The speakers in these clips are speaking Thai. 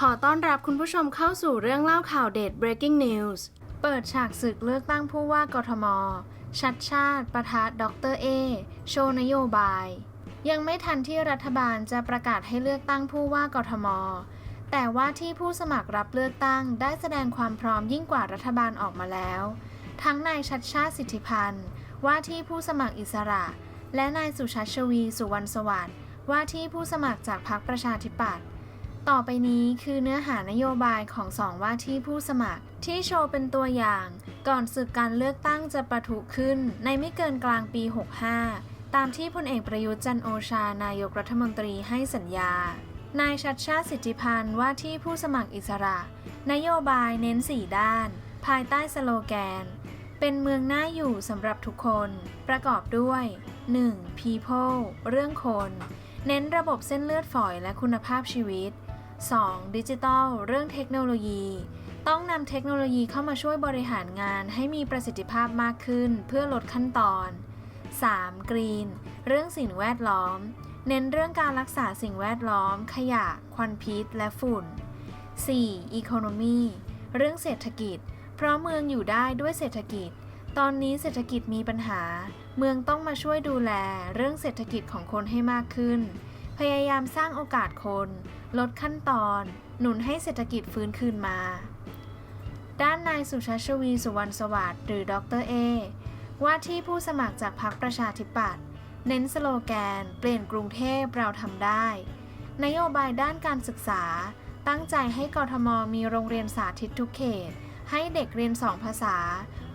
ขอต้อนรับคุณผู้ชมเข้าสู่เรื่องเล่าข่าวเด็ด breaking news เปิดฉากศึกเลือกตั้งผู้ว่ากทม ชัดชาติประทะดรเอ โชว์นโยบาย ยังไม่ทันที่รัฐบาลจะประกาศให้เลือกตั้งผู้ว่ากทม แต่ว่าที่ผู้สมัครรับเลือกตั้งได้แสดงความพร้อมยิ่งกว่ารัฐบาลออกมาแล้ว ทั้งนายชัดชาติสิทธิพันธ์ ว่าที่ผู้สมัครอิสระ และนายสุชัชวีสุวรรณสวัสดิ์ว่าที่ผู้สมัครจากพรรคประชาธิปัตย์ ต่อไปนี้คือเนื้อหานโยบายของสองว่าที่ผู้สมัคร ที่โชว์เป็นตัวอย่าง ก่อนศึกการเลือกตั้งจะประทุขึ้นในไม่เกินกลางปี 65 ตามที่พลเอกประยุทธ์จันโอชานายกรัฐมนตรีให้สัญญา นายชัดชาติสิทธิพันธ์ว่าที่ผู้สมัครอิสระ นโยบายเน้น 4 ด้าน ภายใต้สโลแกน เป็นเมืองน่าอยู่สำหรับทุกคน ประกอบด้วย 1. people เรื่องคน เน้นระบบเส้นเลือดฝอยและคุณภาพชีวิต 2. ดิจิทัล เรื่องเทคโนโลยี ต้องนำเทคโนโลยีเข้ามาช่วยบริหารงานให้มีประสิทธิภาพมากขึ้นเพื่อลดขั้นตอน 3. กรีน เรื่องสิ่งแวดล้อม เน้นเรื่องการรักษาสิ่งแวดล้อม ขยะ ควันพิษ และฝุ่น 4. Economy เรื่องเศรษฐกิจ เพราะเมืองอยู่ได้ด้วยเศรษฐกิจ ตอนนี้เศรษฐกิจมีปัญหา เมืองต้องมาช่วยดูแลเรื่องเศรษฐกิจของคนให้มากขึ้น พยายามสร้างโอกาสคน ลดขั้นตอน หนุนให้เศรษฐกิจฟื้นคืนมา ด้านนายสุชาชวีสุวรรณสวัสดิ์หรือดรเอว่าที่ผู้สมัครจากพรรคประชาธิปัตย์เน้นสโลแกน เปลี่ยนกรุงเทพเราทำได้ นโยบายด้านการศึกษา ตั้งใจให้กทมมีโรงเรียนสาธิตทุกเขต ให้เด็กเรียนสองภาษา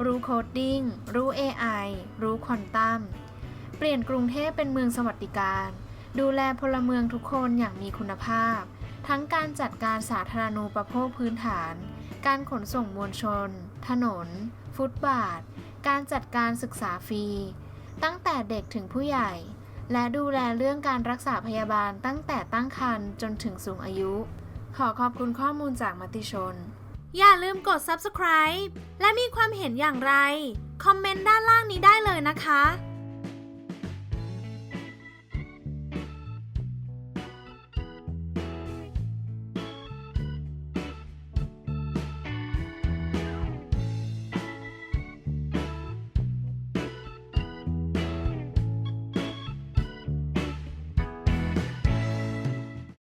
รู้โคดดิ้ง รู้ AI รู้ควอนตัม เปลี่ยนกรุงเทพเป็นเมืองสวัสดิการ ดูแลพลเมืองทุกคนอย่างมีคุณภาพ ทั้งการจัดการสาธารณูปโภคพื้นฐาน การขนส่งมวลชน ถนน ฟุตบาท การจัดการศึกษาฟรี ตั้งแต่เด็กถึงผู้ใหญ่ และดูแลเรื่องการรักษาพยาบาลตั้งแต่ตั้งครรภ์จนถึงสูงอายุ ขอขอบคุณข้อมูลจากมติชน อย่าลืมกด subscribe และมีความเห็นอย่างไร คอมเมนต์ด้านล่างนี้ได้เลยนะคะ